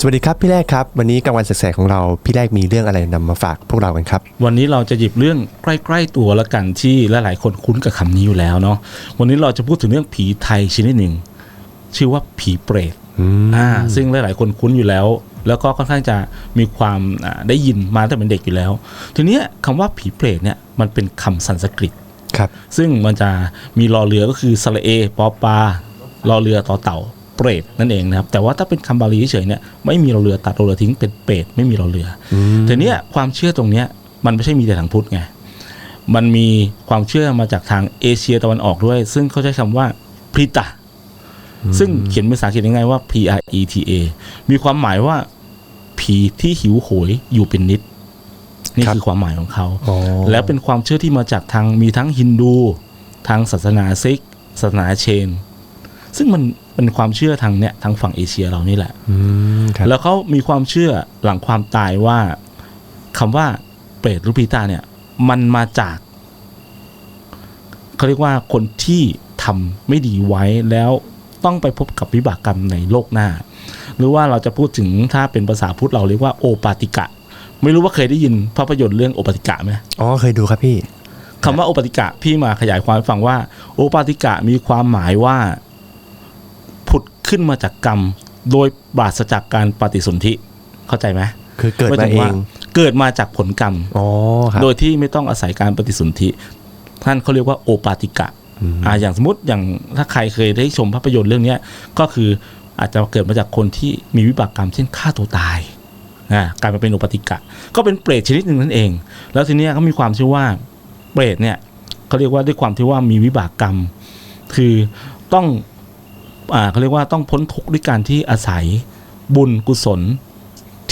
สวัสดีครับพี่แรกครับ วันนี้กลางวันแสกๆของเราพี่แรกมีเรื่องอะไรนำมาฝากพวกเรากันครับ วันนี้เราจะหยิบเรื่องใกล้ๆตัวละกันที่หลายๆคนคุ้นกับคำนี้อยู่แล้วเนาะวันนี้เราจะพูดถึงเรื่องผีไทยชนิดหนึ่ง ชื่อว่าผีเปรตอืมอ่าซึ่งหลายๆคนคุ้นอยู่แล้ว แล้วก็ค่อนข้างจะมีความอ่าได้ยินมาตั้งแต่เป็นเด็กอยู่แล้ว ทีเนี้ยคำว่าผีเปรตเนี่ยมันเป็นคำสันสกฤตครับ ซึ่งมันจะมีรอเรือก็คือสระเอปอปลารอเรือต่อเต่า เปรตนั่นเองนะครับแต่ว่าถ้าเป็นคำบาลีเฉยๆเนี่ยไม่มีรอเรือตัดรอเรือทิ้งเป็นเปรตไม่มีรอเรืออแต่เนี้ยความเชื่อตรงเนี้ยมันไม่ใช่มีแต่ทางพุทธไงมันมีความเชื่อมาจากทางเอเชียตะวันออกด้วย ซึ่งเขาใช้คำว่าพริตะซึ่งเขียนเป็นภาษาอังกฤษง่ายๆว่า P R E T A มีความหมายว่าผีที่หิวโหยอยู่เป็นนิด นี่ครับคือความหมายของเขาอ๋อแล้วเป็นความเชื่อที่มาจากทางมีทั้งฮินดู ทางศาสนาซิกศาสนาเชน ซึ่งมัน เป็นความเชื่อทางเนี้ยทางฝั่งเอเชียเรานี่แหละอืมครับแล้วเขามีความเชื่อหลังความตายว่าคำว่าเปรตหรือพีตาเนี่ย มันมาจากเขาเรียกว่าคนที่ทำไม่ดีไว้แล้วต้องไปพบกับวิบากกรรมในโลกหน้า หรือว่าเราจะพูดถึงถ้าเป็นภาษาพุทธเราเรียกว่าโอปาติกะ ไม่รู้ว่าเคยได้ยินภาพยนตร์เรื่องโอปาติกะไหมอ๋อเคยดูครับพี่คำว่าโอปาติกะพี่มาขยายความให้ฟังว่า โอปาติกะมีความหมายว่าผุด ขึ้นมาจากกรรม โดยปราศจากการปฏิสนธิเข้าใจไหมคือเกิดหยมาถึเองว่เกิดมาจากผลกรรมอ๋อครับโดยที่ไม่ต้องอาศัยการปฏิสนธิท่านเขาเรียกว่าโอปาติกะอ่าอย่างสมมติอย่างถ้าใครเคยได้ชมภาพยนตร์เรื่องเนี้ยก็คืออาจจะเกิดมาจากคนที่มีวิบากกรรมเช่นฆ่าตัวตายอ่ากลายมาเป็นโอปาติกะ ก็เป็นเปรตชนิดหนึ่งนั่นเอง แล้วทีเนี้ยเขามีความเชื่อว่าเปรตเนี่ยเขาเรียกว่าด้วยความที่ว่ามีวิบากกรรม คือต้องอ่า เขาเรียกว่าต้องพ้นทุกข์ด้วยการที่อาศัยบุญกุศล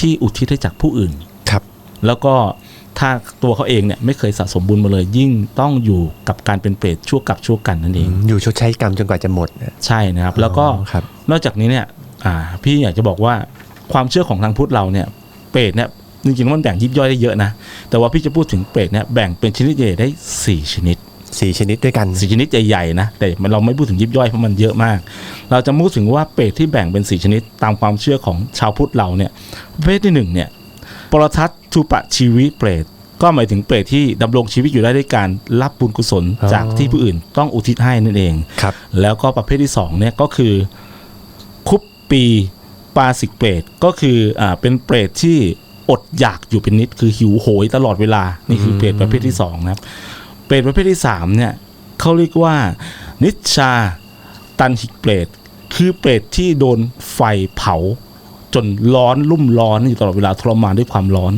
ที่อุทิศให้จากผู้อื่นครับ แล้วก็ถ้าตัวเขาเองเนี่ยไม่เคยสะสมบุญมาเลย ยิ่งต้องอยู่กับการเป็นเปรตชั่วกับชั่วกันนั่นเองอยู่ชดใช้กรรมจนกว่าจะหมดนะใช่นะครับ แล้วก็อ๋อครับนอกจากนี้เนี่ยอ่าพี่อยากจะบอกว่าความเชื่อของทางพุทธเราเนี่ยเปรตเนี่ยจริงๆมันแบ่งยิบย่อยได้เยอะนะแต่ว่าพี่จะพูดถึงเปรตเนี่ยแบ่งเป็นชนิดใหญ่ได้ 4 ชนิด สี่ชนิดด้วยกันสี่ชนิดใหญ่ๆนะแต่มันเราไม่พูดถึงยิบย่อยเพราะมันเยอะมาก เราจะพูดถึงว่าเปรตที่แบ่งเป็นสี่ชนิดตามความเชื่อของชาวพุทธเราเนี่ยประเภทที่หนึ่งเนี่ยปรทัตทุปะชีวิเปรตก็หมายถึงเปรตที่ดำรงชีวิตอยู่ได้ด้วยการรับบุญกุศลอ๋อจากที่ผู้อื่นต้องอุทิศให้นั่นเองครับ แล้วก็ประเภทที่สองเนี่ยก็คือคุปปีปาสิกเปรตก็คืออ่าเป็นเปรตที่อดอยากอยู่เป็นนิดคือหิวโหยตลอดเวลา นี่คือเปรตประเภทที่สองนะครับ เปรตประเภทที่สามเนี่ยเขาเรียกว่า นิชชาตันหิกเปรตคือเปรตที่โดนไฟเผา จนร้อนลุ่มร้อนอยู่ตลอดเวลาทรมานด้วยความร้อน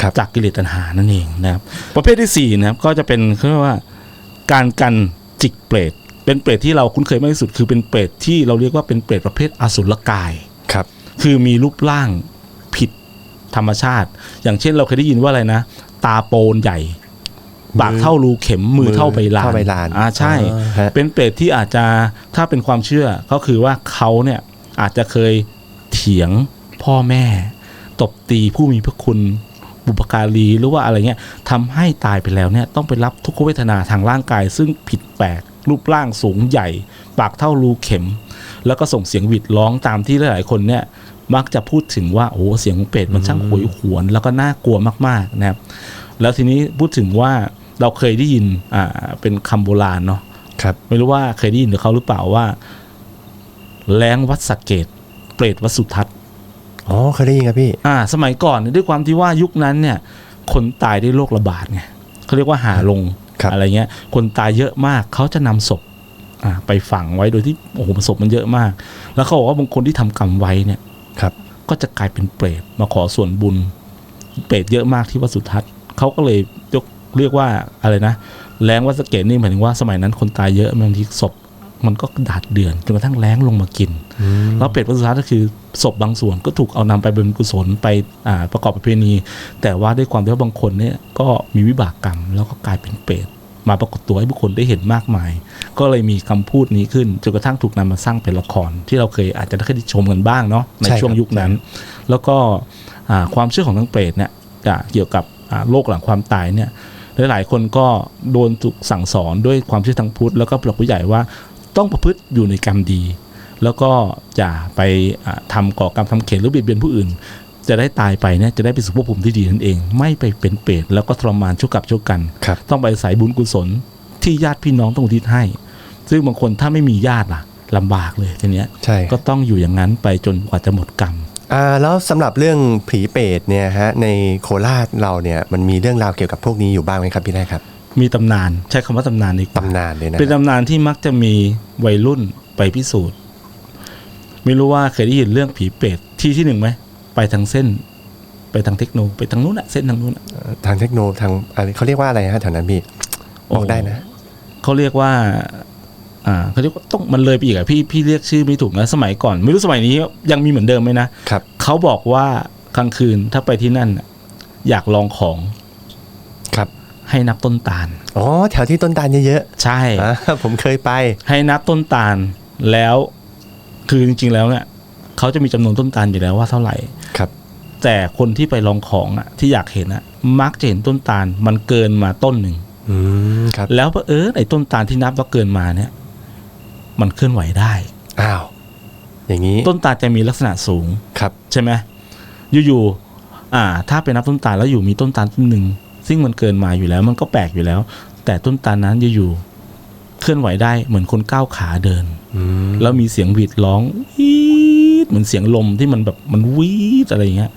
ครับจากกิเลสตัณหานั่นเองนะครับ ประเภทที่สี่นะครับก็จะเป็นเขาเรียกว่าการกันจิกเปรตเป็นเปรตที่เราคุ้นเคยมากที่สุด คือเป็นเปรตที่เราเรียกว่าเป็นเปรตประเภทอสุรกายครับ คือมีรูปร่างผิดธรรมชาติ อย่างเช่นเราเคยได้ยินว่าอะไรนะ ตาโปนใหญ่ ปากเท่ารูเข็มมือเท่าใบลานเท่าใบลานอ่าใช่อ๋อฮะเป็นเปรตที่อาจจะถ้าเป็นความเชื่อก็คือว่าเขาเนี่ยอาจจะเคยเถียงพ่อแม่ ตบตีผู้มีพระคุณบุปการีหรือว่าอะไรเงี้ยทำให้ตายไปแล้วเนี่ยต้องไปรับทุกขเวทนาทางร่างกาย ซึ่งผิดแปลกรูปร่างสูงใหญ่ ปากเท่ารูเข็ม แล้วก็ส่งเสียงหวิดร้องตามที่หลายๆคนเนี่ยมักจะพูดถึงว่าโอ้โหเสียงของเป็ดมันช่างโหยหวน แล้วก็น่ากลัวมากๆนะครับแล้วทีนี้พูดถึงว่า เราเคยได้ยินอ่าเป็นคำโบราณเนาะครับ ไม่รู้ว่าเคยได้ยินหรือเขาหรือเปล่าว่า แรงวัดสะเกต เปรตวัดสุทัศน์อ๋อเคยได้ยินครับพี่ อ่า สมัยก่อนเนี่ยด้วยความที่ว่ายุคนั้นเนี่ย คนตายด้วยโรคระบาดไงเขาเรียกว่าหาลงครับอะไรเงี้ย คนตายเยอะมากเขาจะนำศพอ่าไปฝังไว้โดยที่โอ้โหศพมันเยอะมาก แล้วเขาบอกว่าบางคนที่ทำกรรมไว้เนี่ยครับ ก็จะกลายเป็นเปรตมาขอส่วนบุญ เปรตเยอะมากที่วัดสุทัศน์เขาก็เลยยก เรียกว่าอะไรนะ แรงวัดสะเกตนี่หมายถึงว่าสมัยนั้นคนตายเยอะบางทีศพมันก็ดาดเดือนจนกระทั่งแรงลงมากิน แล้วเปรตวัดสุทัศน์ก็คือศพบางส่วนก็ถูกเอานำไปเป็นกุศลไปอ่าประกอบประเพณี แต่ว่าด้วยความที่ว่าบางคนเนี่ยก็มีวิบากกรรมแล้วก็กลายเป็นเปรตมาปรากฏตัวให้บุคคลได้เห็นมากมาย ก็เลยมีคำพูดนี้ขึ้นจนกระทั่งถูกนำมาสร้างเป็นละคร ที่เราเคยอาจจะได้เคยได้ชมกันบ้างเนาะในใช่ครับช่วงยุคนั้น แล้วก็อ่าความเชื่อของทั้งเปรตเนี่ยอ่าเกี่ยวกับอ่าโลกหลังความตายเนี่ย หลาย ๆ คนก็โดนถูกสั่งสอนด้วยความเชื่อทางพุทธแล้วก็ผู้หลักผู้ใหญ่ว่าต้องประพฤติอยู่ในกรรมดี แล้วก็อย่าไปอ่าทำก่อกรรมทำเขตหรือเบียดเบียนผู้อื่น จะได้ตายไปเนี่ยจะได้ไปสู่ภพภูมิที่ดีนั่นเอง ไม่ไปเป็นเปรตแล้วก็ทรมานชั่วกับชั่วกันครับต้องไปสายบุญกุศลที่ญาติพี่น้องต้องอุทิศให้ ซึ่งบางคนถ้าไม่มีญาติล่ะลำบากเลยทีเนี้ยใช่ก็ต้องอยู่อย่างนั้นไปจนกว่าจะหมดกรรม อ่าแล้วสำหรับเรื่องผีเปรตเนี่ยฮะในโคราชเราเนี่ยมันมีเรื่องราวเกี่ยวกับพวกนี้อยู่บ้างไหมครับพี่แรกครับ มีตำนานใช้คำว่าตำนานดีกว่าตำนานเลยนะเป็นตำนานที่มักจะมีวัยรุ่นไปพิสูจน์ ไม่รู้ว่าเคยได้ยินเรื่องผีเปรตที่ที่หนึ่งไหมไปทางเส้น ไปทางเทคโนไปทางนู้นอะเส้นทางนู้นอะทางเทคโนทางอะไรเขาเรียกว่าอะไรฮะแถวนั้นพี่บอกได้นะเขาเรียกว่า อ่าเขาเรียกว่าต้องมันเลยไปอีกอะพี่พี่เรียกชื่อไม่ถูกนะสมัยก่อน ไม่รู้สมัยนี้ยังมีเหมือนเดิมไหมนะครับ เขาบอกว่ากลางคืนถ้าไปที่นั่นน่ะอยากลองของครับ ให้นับต้นตาล อ๋อ แถวที่ต้นตาลเยอะใช่ ๆอ่าผมเคยไป ให้นับต้นตาลแล้วคือจริง ๆ แล้วเนี่ยเขาจะมีจำนวนต้นตาลอยู่แล้วว่าเท่าไหร่ ครับ แต่คนที่ไปลองของอะที่อยากเห็นอะมักจะเห็นต้นตาลมันเกินมาต้นหนึ่ง อืม ครับ แล้วเออไอ้ต้นตาลที่นับว่าเกินมาเนี่ย มันเคลื่อนไหวได้ อ้าว อย่างนี้ต้นตาลจะมีลักษณะสูงครับ ใช่ไหมอยู่ๆอ่า ถ้าไปนับต้นตาลแล้วอยู่มีต้นตาลต้นหนึ่งซึ่งมันเกินมาอยู่แล้ว มันก็แปลกอยู่แล้ว แต่ต้นตาลนั้นอยู่ๆเคลื่อนไหวได้เหมือนคนก้าวขาเดินอืมแล้วมีเสียงหวีดร้องวีดเหมือนเสียงลมที่มันแบบมันวีดอะไรอย่างเงี้ย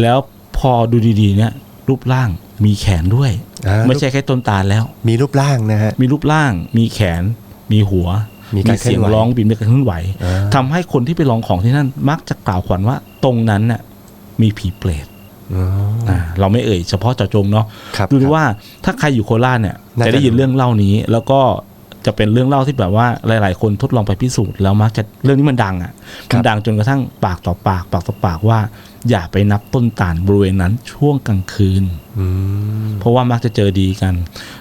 แล้วพอดูดีๆ เนี่ย รูปร่างมีแขนด้วยอ่าไม่ใช่แค่ต้นตาลแล้ว มีรูปร่างนะฮะมีรูปร่าง มีแขน มีหัว มีการเคลื่เสีอยนงไหวร้องบีบมีการเคลื่อนไหวอ่าทำให้คนที่ไปลองของที่นั่นมักจะกล่าวขวัญว่าตรงนั้นน่ะมีผีเปรตอ๋ออ่าเราไม่เอ่ยเฉพาะเจาะจงเนาะครับดูคดิรับว่าถ้าใครอยู่โคราชเนี่ยน่าจะจะได้ยินเรื่องเล่านี้ แล้วก็จะเป็นเรื่องเล่าที่แบบว่าหลาย ๆ คนทดลองไปพิสูจน์แล้วมักจะเรื่องนี้มันดังอะมันดังจนกระทั่งปากต่อปาก ปากต่อปากว่า อย่าไปนับต้นตาลบริเวณนั้นช่วงกลางคืนอืมเพราะว่ามักจะเจอดีกัน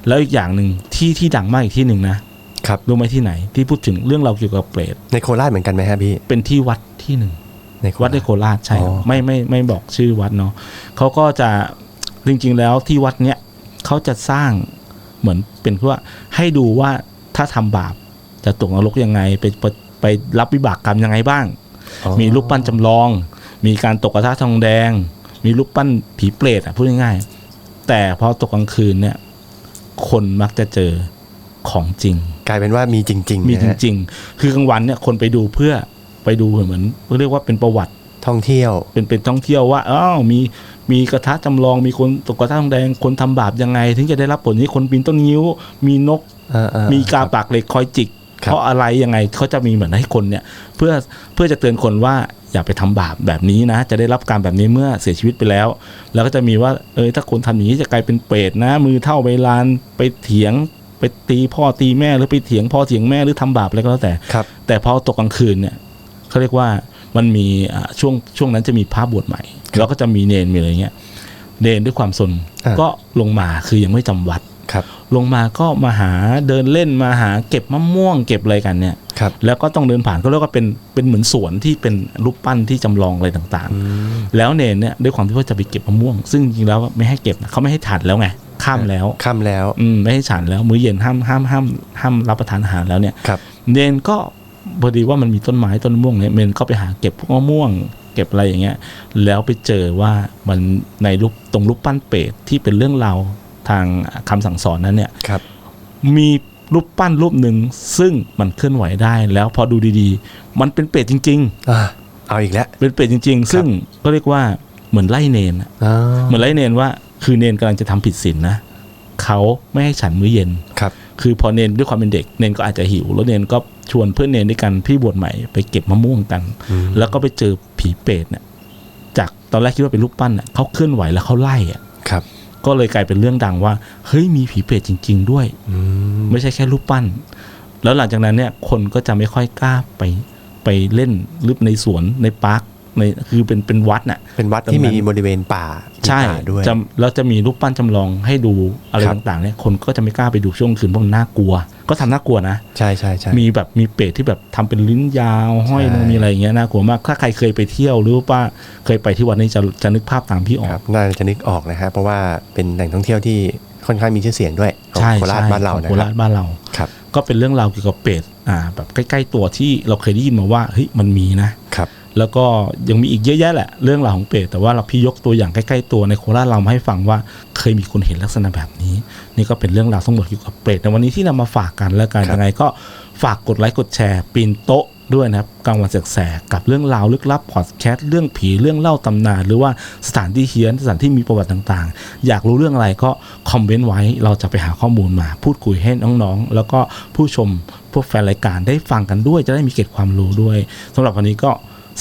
แล้วอีกอย่างหนึ่งที่ที่ดังมากอีกที่หนึ่งนะ ครับรู้ไหมที่ไหน ที่พูดถึงเรื่องเราวเกี่ยวกับเปรตในโคราชเหมือนกันไหมฮะพี่เป็นที่วัดที่หนึ่งในโคราชวัดในโคราชใช่อ๋อไม่ไม่ไม่บอกชื่อวัดเนาะเขาก็จะจริง ๆ แล้วที่วัดเนี้ยเขาจะสร้างเหมือนเป็นเพื่อให้ดูว่าถ้าทำบาปจะตกนรกยังไงไปไปไปรับวิบากกรรมยังไงบ้างอ๋อมีรูปปั้นจำลอง มีการตกกระทะทองแดง มีรูปปั้นผีเปรตอะพูดง่ายๆแต่พอตกกลางคืนเนี่ย คนมักจะเจอของจริง กลายเป็นว่ามีจริงๆมีนะจฮะริง ๆ คือกลางวันเนี่ยคนไปดูเพื่อไปดูเหมือนเรียกว่าเป็นประวัติท่องเที่ยว เป็นเป็นท่องเที่ยวว่าอ้าวมีมีกระทะจำลองมีคนตกกระทะทองแดงคนทำบาปยังไง ถึงจะได้รับผลนี้คนปีนต้นนิ้ว มีนกอ่าๆมีกาปากเหล็กคอยจิกครับเพราะอะไรยังไงเขาจะมีเหมือนให้คนเนี่ยเพื่อเพื่อจะเตือนคนว่าอย่าไปทำบาปแบบนี้นะ จะได้รับการแบบนี้เมื่อเสียชีวิตไปแล้ว แล้วก็จะมีว่าเออถ้าคนทำอย่างนี้จะกลายเป็นเปรตนะ มือเท่าใบลานไปเถียง ไปตีพ่อตีแม่หรือไปเถียงพ่อเถียงแม่หรือทำบาปอะไรก็แล้วแต่ครับแต่พอตกกลางคืนเนี่ยเขาเรียกว่ามันมีอ่าช่วงช่วงนั้นจะมีพระบวชใหม่แล้วก็จะมีเนนมีอะไรเงี้ยเนนด้วยความสนอ่าก็ลงมาคือยังไม่จำวัดครับ ลงมาก็มาหาเดินเล่นมาหาเก็บมะม่วงเก็บอะไรกันเนี่ยครับแล้วก็ต้องเดินผ่านก็เรียกว่าเป็นเป็นเหมือนสวนที่เป็นรูปปั้นที่จำลองอะไรต่างอืมๆแล้วเนนเนี่ยด้วยความที่ว่าจะไปเก็บมะม่วง ซึ่งจริงๆแล้วไม่ให้เก็บนะเขาไม่ให้ฉันแล้วไง ข้ามแล้วค่ำแล้วอืมไม่ให้ฉันแล้ว มื้อเย็นห้ามห้ามห้ามห้ามรับประทานอาหารแล้วเนี่ยครับเนนก็พอดีว่ามันมีต้นไม้ต้นมะม่วงเนี่ยเนนก็ไปหาเก็บพวกมะม่วง เก็บอะไรอย่างเงี้ย แล้วไปเจอว่ามันในรูปตรงรูปปั้นเป็ดที่เป็นเรื่องราวทางคำสั่งสอนนั้นเนี่ยครับ มีรูปปั้นรูปหนึ่งซึ่งมันเคลื่อนไหวได้แล้วพอดูดีๆ มันเป็นเป็ดจริงอ่าเอาอีกแล้วๆเป็นเป็ดจริง ๆ ซึ่งก็เรียกว่าเหมือนไล่เนนอะอ่าเหมือนไล่เนนว่า คือเนนกำลังจะทำผิดศีลนะเขาไม่ให้ฉันมื้อเย็นครับ คือพอเนนด้วยความเป็นเด็กเนนก็อาจจะหิว แล้วเนนก็ชวนเพื่อนเนนด้วยกันพี่บวชใหม่ไปเก็บมะม่วงกันอืมแล้วก็ไปเจอผีเปรตเนี่ยจากตอนแรกคิดว่าเป็นรูปปั้นน่ะเขาเคลื่อนไหวแล้วเขาไล่อะครับ ก็เลยกลายเป็นเรื่องดังว่าเฮ้ยมีผีเปรตจริง ๆ ด้วยอืมไม่ใช่แค่รูปปั้น แล้วหลังจากนั้นเนี่ยคนก็จะไม่ค่อยกล้าไปไปเล่นหรือในสวนในปาร์ค ในคือเป็นเป็นวัดน่ะเป็นวัดที่ตรงนั้มีนบริเวณป่ามีใช่ป่าด้วยจะแล้วจะมีรูปปั้นจำลองให้ดูอะไรครับต่างๆเนี่ยคนก็จะไม่กล้าไปดูช่วงคืนเพราะมันน่ากลัว ก็ทำน่ากลัวนะ ใช่ใช่ใช่มีแบบมีเปรตที่แบบทำเป็นลิ้นยาวห้อยใช่ลงมีอะไรอย่างเงี้ยน่ากลัวมากถ้าใครเคยไปเที่ยวหรือว่าเคยไปที่วัดนี้จะจะนึกภาพตามพี่ออคกรับน่าจะนึกออกนะฮะเพราะว่าเป็นแหล่งท่องเที่ยวที่ค่อนข้างมีชื่อเสียงด้วยของใช่โคราชใช่บ้านเราของนะโคครารับชบ้านเราครับก็เป็นเรื่องราวเกี่ยวกับเปรตอ่าแบบใกล้ ๆ ตัวที่เราเคยได้ยินมาว่าเฮ้ยมันมีนะครับ แล้วก็ยังมีอีกเยอะแยะแหละเรื่องราวของเปรตแต่ว่าเราพี่ยกตัวอย่างใกล้ๆตัวในโคราชเรามาให้ฟังว่าเคยมีคนเห็นลักษณะแบบนี้ นี่ก็เป็นเรื่องราวทั้งหมดเกี่ยวกับเปรตในวันนี้ที่นำมาฝากกันแล้วกันครับยังไงก็ฝากกดไลค์กดแชร์ปีนโต๊ะด้วยนะครับกลางวันแสกๆกับเรื่องราวลึกลับพอดแคสต์เรื่องผีเรื่องเล่าตำนาน หรือว่าสถานที่เฮี้ยนสถานที่มีประวัติต่างๆ อยากรู้เรื่องอะไรก็คอมเมนต์ไว้เราจะไปหาข้อมูลมา พูดคุยให้น้องๆ แล้วก็ผู้ชมพวกแฟนรายการได้ฟังกันด้วย จะได้มีเกร็ดความรู้ด้วยสำหรับวันนี้ก็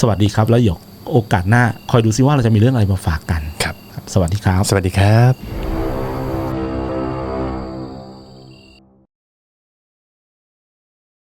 สวัสดีครับ แล้วเดี๋ยวโอกาสหน้า คอยดูซิว่าเราจะมีเรื่องอะไรมาฝากกันครับครับสวัสดีครับ สวัสดีครับ